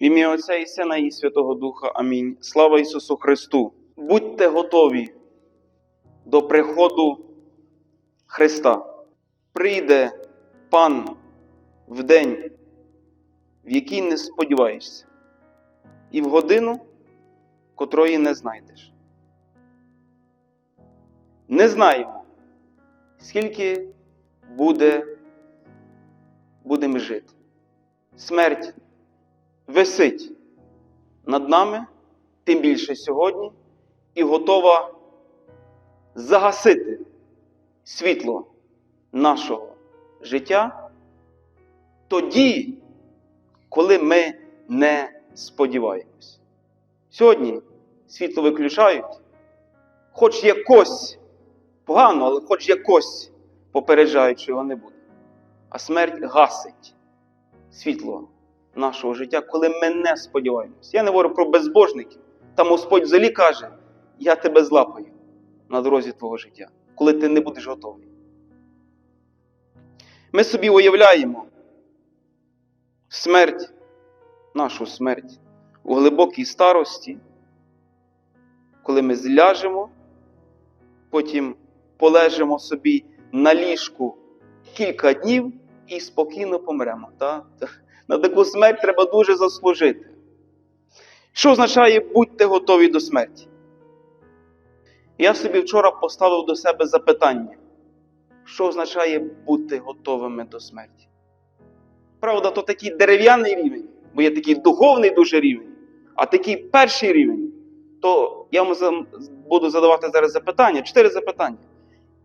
В ім'я Отця і Сина і Святого Духа. Амінь. Слава Ісусу Христу! Будьте готові до приходу Христа. Прийде Пан в день, в який не сподіваєшся, і в годину, котрої не знайдеш. Не знаємо, скільки буде, будемо жити. Смерть висить над нами, тим більше сьогодні, і готова загасити світло нашого життя тоді, коли ми не сподіваємось. Сьогодні світло виключають, хоч якось погано, але хоч якось попереджають, що його не буде. А смерть гасить світло нашого життя, коли ми не сподіваємось. Я не говорю про безбожників. Там Господь взагалі каже: я тебе злапаю на дорозі твого життя, коли ти не будеш готовий. Ми собі уявляємо смерть, нашу смерть у глибокій старості, коли ми зляжемо, потім полежимо собі на ліжку кілька днів і спокійно помремо. Та? На таку смерть треба дуже заслужити. Що означає будьте готові до смерті? Я собі вчора поставив до себе запитання, що означає бути готовими до смерті? Правда, то такий дерев'яний рівень, бо є такий духовний дуже рівень, а такий перший рівень, то я вам буду задавати зараз запитання, чотири запитання.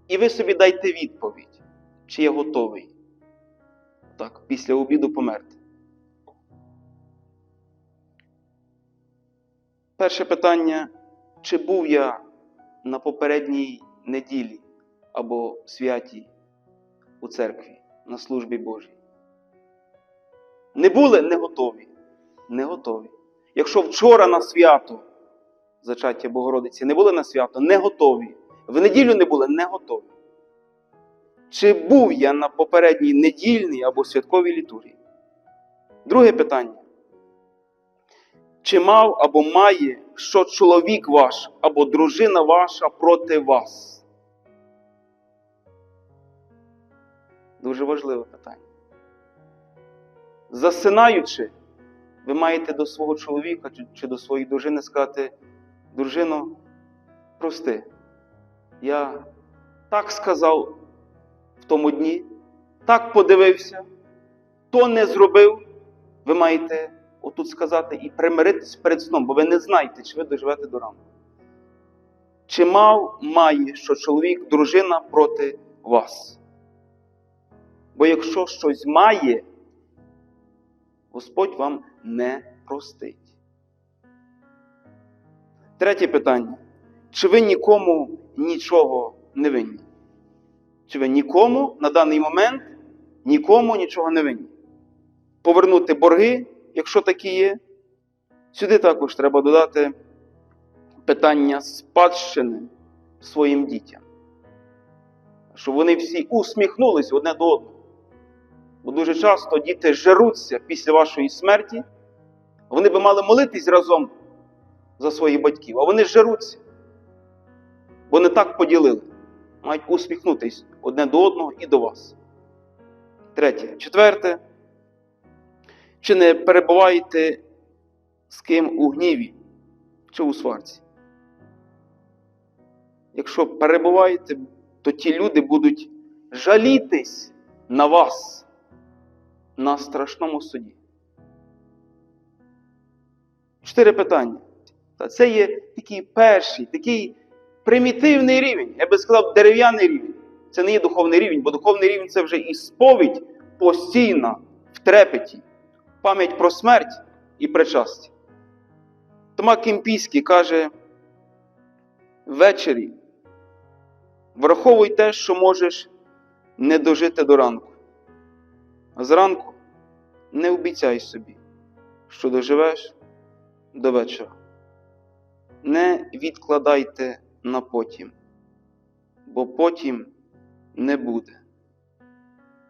І ви собі дайте відповідь, чи я готовий так, після обіду померти. Перше питання: чи був я на попередній неділі або святій у церкві на службі Божій? Не були не готові. Не готові. Якщо вчора на свято зачаття Богородиці не були на свято, не готові. В неділю не були не готові. Чи був я на попередній недільній або святковій літургії? Друге питання. Чи мав або має що чоловік ваш або дружина ваша проти вас? Дуже важливе питання. Засинаючи, ви маєте до свого чоловіка чи- до своєї дружини сказати: дружино, прости, я так сказав в тому дні, так подивився, то не зробив. Ви маєте отут сказати і примиритись перед сном, бо ви не знаєте, чи ви доживете до ранку. Чи мав має, що чоловік, дружина проти вас? Бо якщо щось має, Господь вам не простить. Третє питання. Чи ви нікому нічого не винні? Чи ви нікому на даний момент нікому нічого не винні? Повернути борги, якщо такі є. Сюди також треба додати питання спадщини своїм дітям. Щоб вони всі усміхнулись одне до одного. Бо дуже часто діти жеруться після вашої смерті, вони би мали молитись разом за своїх батьків, а вони жеруться. Бо не так поділили. Мають усміхнутись одне до одного і до вас. Третє. Четверте. Чи не перебуваєте з ким у гніві чи у сварці? Якщо перебуваєте, то ті люди будуть жалітись на вас на страшному суді. Чотири питання. Та це є такий перший, такий примітивний рівень, я би сказав, дерев'яний рівень. Це не є духовний рівень, бо духовний рівень це вже і сповідь постійна в трепеті, пам'ять про смерть і причастя. Тома Кемпійський каже: ввечері враховуй те, що можеш не дожити до ранку. А зранку не обіцяй собі, що доживеш до вечора. Не відкладайте на потім, бо потім не буде.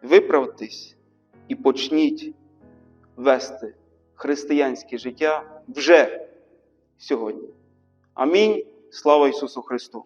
Виправтесь і почніть вести християнське життя вже сьогодні. Амінь. Слава Ісусу Христу!